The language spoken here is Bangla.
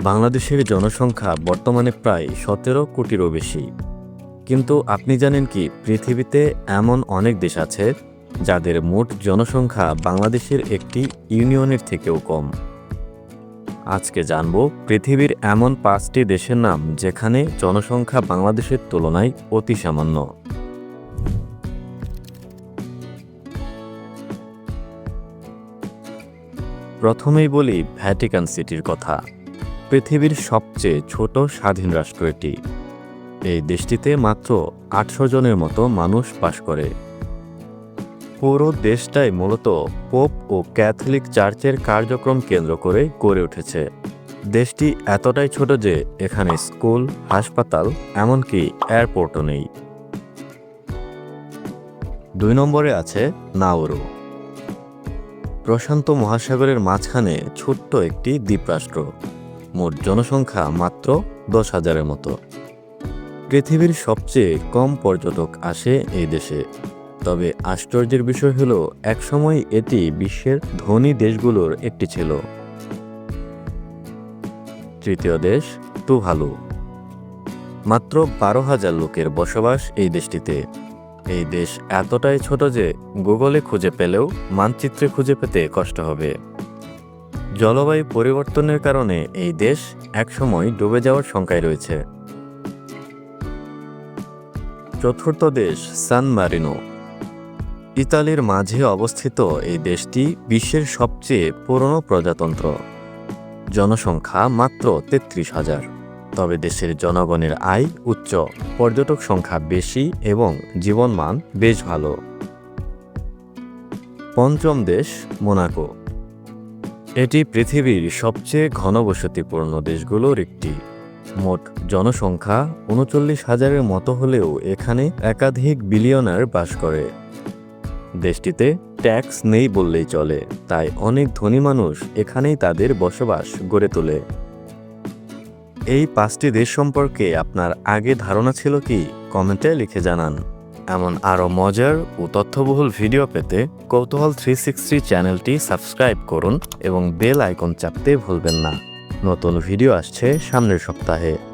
বাংলাদেশের জনসংখ্যা বর্তমানে প্রায় সতেরো কোটিরও বেশি। কিন্তু আপনি জানেন কি, পৃথিবীতে এমন অনেক দেশ আছে যাদের মোট জনসংখ্যা বাংলাদেশের একটি ইউনিয়নের থেকেও কম। আজকে জানব পৃথিবীর এমন পাঁচটি দেশের নাম যেখানে জনসংখ্যা বাংলাদেশের তুলনায় অতি সামান্য। প্রথমেই বলি ভ্যাটিকান সিটির কথা। পৃথিবীর সবচেয়ে ছোট স্বাধীন রাষ্ট্র এটি। এই দেশটিতে মাত্র আটশো জনের মতো মানুষ বাস করে। পুরো দেশটাই মূলত পোপ ও ক্যাথলিক চার্চের কার্যক্রম কেন্দ্র করে গড়ে উঠেছে। দেশটি এতটাই ছোট যে এখানে স্কুল, হাসপাতাল, এমনকি এয়ারপোর্টও নেই। দুই নম্বরে আছে নাউরু প্রশান্ত মহাসাগরের মাঝখানে ছোট্ট একটি দ্বীপরাষ্ট্র। মোট জনসংখ্যা মাত্র দশ হাজারের মতো। পৃথিবীর সবচেয়ে কম পর্যটক আসে এই দেশে। তবে আশ্চর্যের বিষয় হলো, একসময় এটি বিশ্বের ধনী দেশগুলোর একটি ছিল। তৃতীয় দেশ টুভালু মাত্র বারো হাজার লোকের বসবাস এই দেশটিতে। এই দেশ এতটাই ছোট যে, গুগলে খুঁজে পেলেও, মানচিত্রে খুঁজে পেতে কষ্ট হবে। জলবায়ু পরিবর্তনের কারণে এই দেশ একসময় ডুবে যাওয়ার শঙ্কায় রয়েছে। চতুর্থ দেশ সান মারিনো। ইতালির মাঝে অবস্থিত এই দেশটি বিশ্বের সবচেয়ে পুরনো প্রজাতন্ত্র। জনসংখ্যা মাত্র তেত্রিশ হাজার। তবে দেশের জনগণের আয় উচ্চ, পর্যটক সংখ্যা বেশি এবং জীবনমান বেশ ভালো। পঞ্চম দেশ মোনাকো। এটি পৃথিবীর সবচেয়ে ঘনবসতিপূর্ণ দেশগুলোর একটি। মোট জনসংখ্যা উনচল্লিশ হাজারের মতো হলেও এখানে একাধিক বিলিয়নার বাস করে। দেশটিতে ট্যাক্স নেই বললেই চলে, তাই অনেক ধনী মানুষ এখানেই তাদের বসবাস গড়ে তোলে। এই পাঁচটি দেশ সম্পর্কে আপনার আগে ধারণা ছিল কি? কমেন্টে লিখে জানান। এমন আরও মজার ও তথ্যবহুল ভিডিও পেতে কৌতূহল থ্রি সিক্সটি চ্যানেলটি সাবস্ক্রাইব করুন এবং বেল আইকন চাপতে ভুলবেন না। নতুন ভিডিও আসছে সামনের সপ্তাহে।